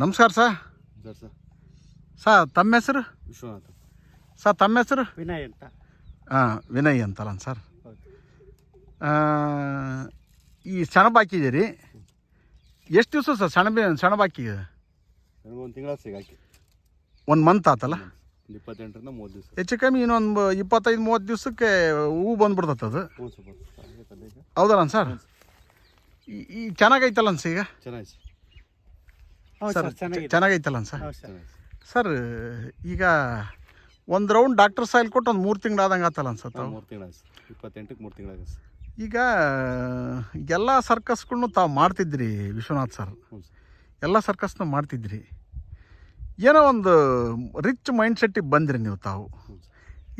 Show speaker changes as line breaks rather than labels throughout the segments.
ನಮಸ್ಕಾರ sir.
Sir sir.
Sir ತಮ್ಮ ಹೆಸರು?
ವಿಶ್ವನಾಥ.
ಸರ್ ತಮ್ಮ ಹೆಸರು?
ವಿನಯ್ ಅಂತ.
ಹಾಂ ವಿನಯ್ ಅಂತಲ್ಲ ಸರ್. ಈ ಸೆಣಬು ಹಾಕಿದ್ದೀರಿ. ಎಷ್ಟು ದಿವಸ ಸರ್ ಸೆಣಬಿ ಸೆಣಬು ಹಾಕಿ
ಒಂದು ತಿಂಗಳ ಸಿಗಾಕಿ.
ಒಂದು ಮಂತ್ ಆತಲ್ಲ?
ಇಪ್ಪತ್ತೆಂಟರಿಂದ ಮೂವತ್ತು ದಿವಸ.
ಹೆಚ್ಚು ಕಮ್ಮಿ ಇನ್ನೊಂದು ಇಪ್ಪತ್ತೈದು ಮೂವತ್ತು ದಿವಸಕ್ಕೆ ಹೂವು ಬಂದ್ಬಿಡ್ತದೆ ಅದು ಹೌದಲ್ಲ ಸರ್? ಈ ಈ ಚೆನ್ನಾಗೈತಲ್ಲ ಸರ್ ಈಗ?
ಚೆನ್ನಾಗಿ ಸರ್
ಚೆನ್ನಾಗೈತಲ್ಲ ಸರ್.
ಸರ್
ಈಗ ಒಂದು ರೌಂಡ್ ಡಾಕ್ಟರ್ ಸಾಯಿಲ್ ಕೊಟ್ಟು ಒಂದು ಮೂರು ತಿಂಗಳು ಆದಂಗೆ ಆತಲ್ಲ ಅನ್ಸುತ್ತೆ
ಸರ್ ಮೂರು ತಿಂಗಳ ಸರ್. ಇಪ್ಪತ್ತೆಂಟಕ್ಕೆ ಮೂರು ತಿಂಗಳಾಗ
ಈಗ ಎಲ್ಲ ಸರ್ಕಸ್ಗಳ್ನು ತಾವು ಮಾಡ್ತಿದ್ರಿ ವಿಶ್ವನಾಥ್ ಸರ್? ಎಲ್ಲ ಸರ್ಕಸ್ನು ಮಾಡ್ತಿದ್ರಿ. ಏನೋ ಒಂದು ರಿಚ್ ಮೈಂಡ್ ಸೆಟ್ಟಿಗೆ ಬಂದ್ರಿ ನೀವು ತಾವು.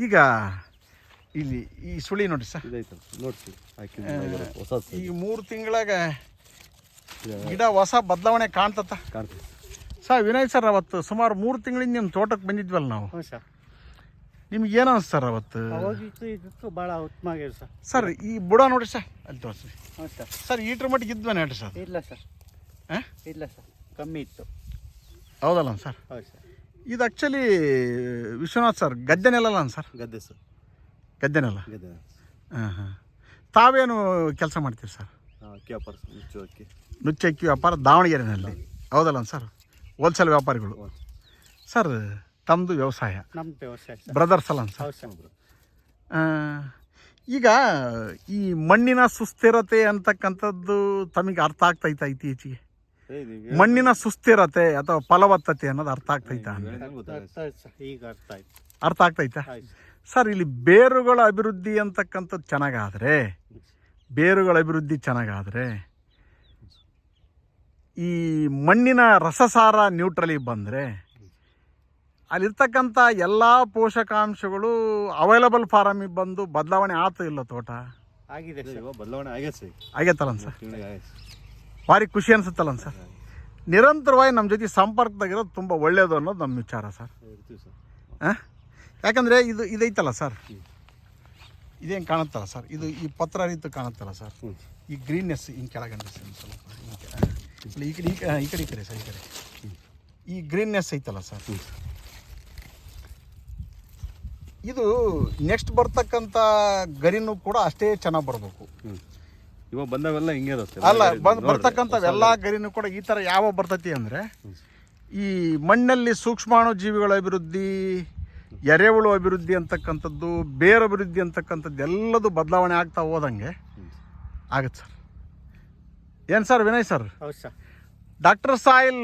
ಈಗ ಇಲ್ಲಿ ಈ ಸುಳಿ ನೋಡಿ ಸರ್.
ಹೊಸ
ಈ ಮೂರು ತಿಂಗಳಾಗ ಗಿಡ ಹೊಸ ಬದಲಾವಣೆ ಕಾಣ್ತತ್ತ ಸರ್ ವಿನಯ್ ಸರ್ ಅವತ್ತು ಸುಮಾರು ಮೂರು ತಿಂಗಳಿಂದ ನಿಮ್ಮ ತೋಟಕ್ಕೆ ಬಂದಿದ್ವಲ್ಲ ನಾವು?
ಹ್ಞೂ ಸರ್.
ನಿಮ್ಗೆ ಏನು ಅನಿಸ್ತು ಸರ್ ಅವತ್ತು?
ಅವಾಗಿತ್ತು ಭಾಳ ಉತ್ತಮ ಆಗಿದೆ ಸರ್.
ಸರ್ ಈ ಬುಡ ನೋಡಿ ಸರ್. ಅಲ್ಲಿ ತೋರಿಸಿ
ಹ್ಞೂ ಸರ್.
ಸರ್ ಈಟ್ರ ಮಟ್ಟಿಗೆ ಇದ್ವೇನೆ ಹೇಳ್ರಿ ಸರ್
ಇಲ್ಲ ಸರ್.
ಹಾಂ?
ಇಲ್ಲ ಸರ್. ಕಮ್ಮಿ ಇತ್ತು.
ಹೌದಲ್ಲ ಸರ್?
ಹೌದು ಸರ್.
ಇದು ಆ್ಯಕ್ಚುಲಿ ವಿಶ್ವನಾಥ್ ಸರ್ ಗದ್ದೆ ನೆಲ ಅಲ್ಲ ಸರ್?
ಗದ್ದೆ ಸರ್.
ಗದ್ದೆ ನೆಲ?
ಗದ್ದೆ
ಹಾಂ ಹಾಂ. ತಾವೇನು ಕೆಲಸ ಮಾಡ್ತೀರಿ ಸರ್?
ಹಾಂ ಮುಚ್ಚೋಕೆ ಮುಚ್ಚು ಅಕ್ಕಿ
ನುಚ್ಚೆ ಅಕ್ಕಿ ವ್ಯಾಪಾರ ದಾವಣಗೆರೆನಲ್ಲಿ. ಹೌದಲ್ಲ ಸರ್? ಹೋಲ್ಸೇಲ್ ವ್ಯಾಪಾರಿಗಳು. ಸರ್ ತಮ್ಮದು ವ್ಯವಸಾಯ.
ನಮ್ದು ವ್ಯವಸಾಯ ಸರ್.
ಬ್ರದರ್ಸ್ ಅಲ್ಲ ಸರ್?
ಹೌದು ಸರ್
ಈಗ ಈ ಮಣ್ಣಿನ ಸುಸ್ಥಿರತೆ ಅಂತಕ್ಕಂಥದ್ದು ತಮಗೆ ಅರ್ಥ ಆಗ್ತೈತಾ ಇತ್ತೀಚೆಗೆ? ಮಣ್ಣಿನ ಸುಸ್ಥಿರತೆ ಅಥವಾ ಫಲವತ್ತತೆ ಅನ್ನೋದು ಅರ್ಥ ಆಗ್ತೈತಾ
ಅರ್ಥ ಆಯ್ತು ಸರ್ ಈಗ ಅರ್ಥ ಆಯ್ತು.
ಅರ್ಥ ಆಗ್ತೈತಾ
ಆಯ್ತು
ಸರ್. ಇಲ್ಲಿ ಬೇರುಗಳ ಅಭಿವೃದ್ಧಿ ಅಂತಕ್ಕಂಥದ್ದು ಚೆನ್ನಾಗಾದರೆ ಬೇರುಗಳ ಅಭಿವೃದ್ಧಿ ಚೆನ್ನಾಗಾದರೆ ಈ ಮಣ್ಣಿನ ರಸಸಾರ ನ್ಯೂಟ್ರಲಿಗೆ ಬಂದರೆ ಅಲ್ಲಿರ್ತಕ್ಕಂಥ ಎಲ್ಲ ಪೋಷಕಾಂಶಗಳು ಅವೈಲಬಲ್ ಫಾರಮಿಗೆ ಬಂದು ಬದಲಾವಣೆ ಆತು ಇಲ್ಲ ತೋಟ?
ಆಗಿದೆ
ಬದಲಾವಣೆ ಆಗೈತೆ ಸರ್.
ಆಗೈತಲ್ಲ ಸರ್? ಭಾರಿ ಖುಷಿ ಅನ್ಸುತ್ತಲ್ಲ ಸರ್? ನಿರಂತರವಾಗಿ ನಮ್ಮ ಜೊತೆ ಸಂಪರ್ಕದಾಗಿರೋದು ತುಂಬ ಒಳ್ಳೆಯದು ಅನ್ನೋದು ನಮ್ಮ ವಿಚಾರ ಸರ್. ಹಾಂ ಯಾಕಂದರೆ ಇದು ಇದೈತಲ್ಲ ಸರ್? ಇದೇನು ಕಾಣುತ್ತಲ್ಲ ಸರ್? ಇದು ಈ ಪತ್ರ ರೀತಿ ಕಾಣುತ್ತಲ್ಲ ಸರ್? ಈ ಗ್ರೀನ್ನೆಸ್ ಹಿಂಗೆ ಕೆಳಗಂಡ ಸರ್ ಸ್ವಲ್ಪ ಹಿಂಗೆ ಆ, ಇಲ್ಲಿ ಈ ಕಡೆ ಈ ಕಡೆ ಈ ಕಡೆ ಈ ಕಡೆ ಸರ್ ಈ ಕಡೆ. ಈ ಗ್ರೀನ್ನೆಸ್ ಐತಲ್ಲ ಸರ್? ಇದು ನೆಕ್ಸ್ಟ್ ಬರ್ತಕ್ಕಂಥ ಗರಿನೂ ಕೂಡ ಅಷ್ಟೇ ಚೆನ್ನಾಗಿ ಬರಬೇಕು.
ಇವಾಗ ಬಂದವೆಲ್ಲ ಹಿಂಗೆ ಇದಾವೆ
ಅಲ್ಲ ಬಂದ್
ನೋಡ್ರಿ,
ಬರ್ತಕ್ಕಂಥ ಎಲ್ಲ ಗರಿನೂ ಕೂಡ ಈ ಥರ ಯಾವ ಬರ್ತೈತಿ ಅಂದರೆ ಈ ಮಣ್ಣಲ್ಲಿ ಸೂಕ್ಷ್ಮಾಣು ಜೀವಿಗಳ ಅಭಿವೃದ್ಧಿ ಎರೆಹುಳು ಅಭಿವೃದ್ಧಿ ಅಂತಕ್ಕಂಥದ್ದು ಬೇರು ಅಭಿವೃದ್ಧಿ ಅಂತಕ್ಕಂಥದ್ದು ಎಲ್ಲದು ಬದಲಾವಣೆ ಆಗ್ತಾ ಹೋದಂಗೆ ಆಗತ್ತೆ ಸರ್. ಏನು ಸರ್ ವಿನಯ್ ಸರ್?
ಹೌದು ಸರ್.
ಡಾಕ್ಟರ್ ಸಾಯಿಲ್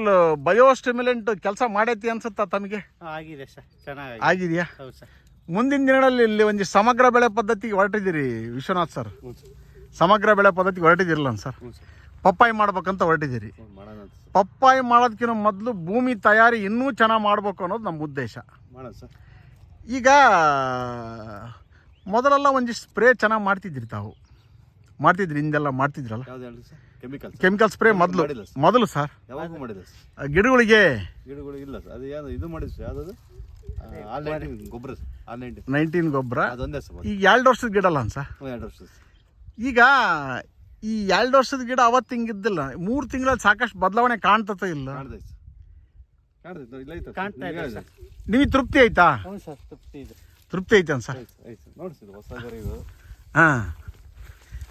ಬಯೋಸ್ಟಿಮ್ಯುಲೆಂಟ್ ಕೆಲಸ ಮಾಡೈತಿ ಅನ್ಸುತ್ತಾ ತಮಗೆ?
ಆಗಿದೆ ಸರ್. ಚೆನ್ನಾಗಿ
ಆಗಿದೆಯಾ?
ಹೌದು ಸರ್.
ಮುಂದಿನ ದಿನಗಳಲ್ಲಿ ಇಲ್ಲಿ ಒಂದು ಸಮಗ್ರ ಬೆಳೆ ಪದ್ಧತಿಗೆ ಹೊರಟಿದ್ದೀರಿ ವಿಶ್ವನಾಥ್ ಸರ್.
ಹ್ಞೂ ಸರ್.
ಸಮಗ್ರ ಬೆಳೆ ಪದ್ಧತಿಗೆ ಹೊರಟಿದ್ದೀರಲ್ಲ ಸರ್.
ಹ್ಞೂ ಸರ್.
ಪಪ್ಪಾಯಿ ಮಾಡ್ಬೇಕಂತ ಹೊರಟಿದ್ದೀರಿ.
ಹ್ಞೂ ಮಾಡೋಣ ಅಂತ ಸರ್.
ಪಪ್ಪಾಯಿ ಮಾಡೋದಕ್ಕಿಂತ ಮೊದಲು ಭೂಮಿ ತಯಾರಿ ಇನ್ನೂ ಚೆನ್ನಾಗಿ ಮಾಡ್ಬೇಕು ಅನ್ನೋದು ನಮ್ಮ ಉದ್ದೇಶ.
ಮಾಡೋಣ ಸರ್.
ಈಗ ಮೊದಲೆಲ್ಲ ಒಂದಿಷ್ಟು ಸ್ಪ್ರೇ ಚೆನ್ನಾಗಿ ಮಾಡ್ತಿದ್ದೀರಿ ತಾವು. ಮಾಡ್ತಿದ್ರಿ ಹಿಂದೆಲ್ಲ ಮಾಡ್ತಿದ್ರಲ್ಲ?
ಯಾವ್ದು ಹೇಳಿ sir? Chemical sir
chemical spray ಮೊದಲು
ಮಾಡಿಲ್ಲ ಸರ್.
ಮೊದಲು ಸರ್?
ಯಾವಾಗ ಮಾಡಿದೆ ಸರ್.
ಆ ಗಿಡಗಳಿಗೆ?
ಗಿಡಗಳು ಇಲ್ಲ ಸರ್. ಅದು ಯಾವುದು ಇದು ಮಾಡಿದ್ದು ಸರ್. ಯಾವ್ದು ಆಲ್ ಗೊಬ್ಬರ ಸರ್. ಆಲ್ ನೈಂಟೀನ್
ನೈನ್ಟೀನ್ ಗೊಬ್ಬರ?
ಅದೊಂದೇ ಸರ್.
ಈಗ ಎರಡು ವರ್ಷದ ಗಿಡ ಅಲ್ಲ ಸರ್?
ಹ್ಞೂ ಎರಡು ವರ್ಷ ಸರ್.
ಈಗ ಈ ಎರಡು ವರ್ಷದ ಗಿಡ ಅವತ್ತು ಹಿಂಗಿದ್ದಿಲ್ಲ ಮೂರು ತಿಂಗಳಲ್ಲಿ ಸಾಕಷ್ಟು ಬದಲಾವಣೆ ಕಾಣ್ತತ ಇಲ್ಲ.
ಕಾಣ್ತೈತೆ ಸರ್. ಕಾಣ್ತೈತೆ ಇಲ್ಲ ಐತೆ
ಕಾಣ್ತಾ ಇದೆ ಸರ್.
ನಿಮಗೆ ತೃಪ್ತಿ ಆಯ್ತಾ?
ಹ್ಞೂ ಸರ್ ತೃಪ್ತಿ ಇದೆ.
ತೃಪ್ತಿ ಐತೆ ಸರ್?
ಐತೆ ಐತೆ ಸರ್. ನೋಡಿ ಸರ್ ಹೊಸ ಗರಿ ಇದು.
ಹಾಂ.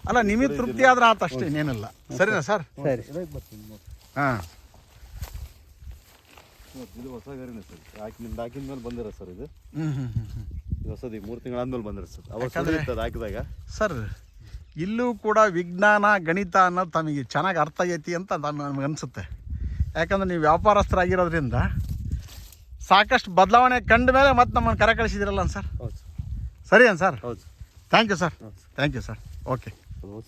ಅಲ್ಲ ನಿಮಗೆ ತೃಪ್ತಿ ಆದ್ರೆ ಆತ ಅಷ್ಟೇ ಏನಿಲ್ಲ ಸರಿನಾ ಸರ್.
ಸರಿ?
ಹಾಂ.
ಇದು ಹೊಸ ಗರಿನೇ ಸರ್. ಹಾಕಿ ನಿಮ್ದು ಹಾಕಿದ ಮೇಲೆ ಬಂದಿರ ಸರ್ ಇದು.
ಹ್ಞೂ ಹ್ಞೂ ಹ್ಞೂ
ಇದು ಹೊಸದು ಮೂರು ತಿಂಗಳಾದ್ಮೇಲೆ ಬಂದಿರ ಸರ್. ಅವಾಗ
ಯಾಕಂದ್ರೆ-
ಅದು ಹಾಕಿದಾಗ.
ಸರ್ ಇಲ್ಲೂ ಕೂಡ ವಿಜ್ಞಾನ ಗಣಿತ ಅನ್ನೋದು ತಮಗೆ ಚೆನ್ನಾಗಿ ಅರ್ಥ ಐತಿ ಅಂತ ನಮಗೆ ಅನಿಸುತ್ತೆ. ಯಾಕಂದ್ರೆ ನೀವು ವ್ಯಾಪಾರಸ್ಥರಾಗಿರೋದ್ರಿಂದ ಸಾಕಷ್ಟು ಬದಲಾವಣೆ ಕಂಡ ಮೇಲೆ ಮತ್ತೆ ನಮ್ಮನ್ನು ಕರೆ ಕಳಿಸಿದಿರಲ್ಲ ಸರ್.
ಹೌದು ಸರ್.
ಸರಿ? ಅನ್ ಸರ್.
ಹೌದು sir
thank you sir. Thank you sir okay
Saludos.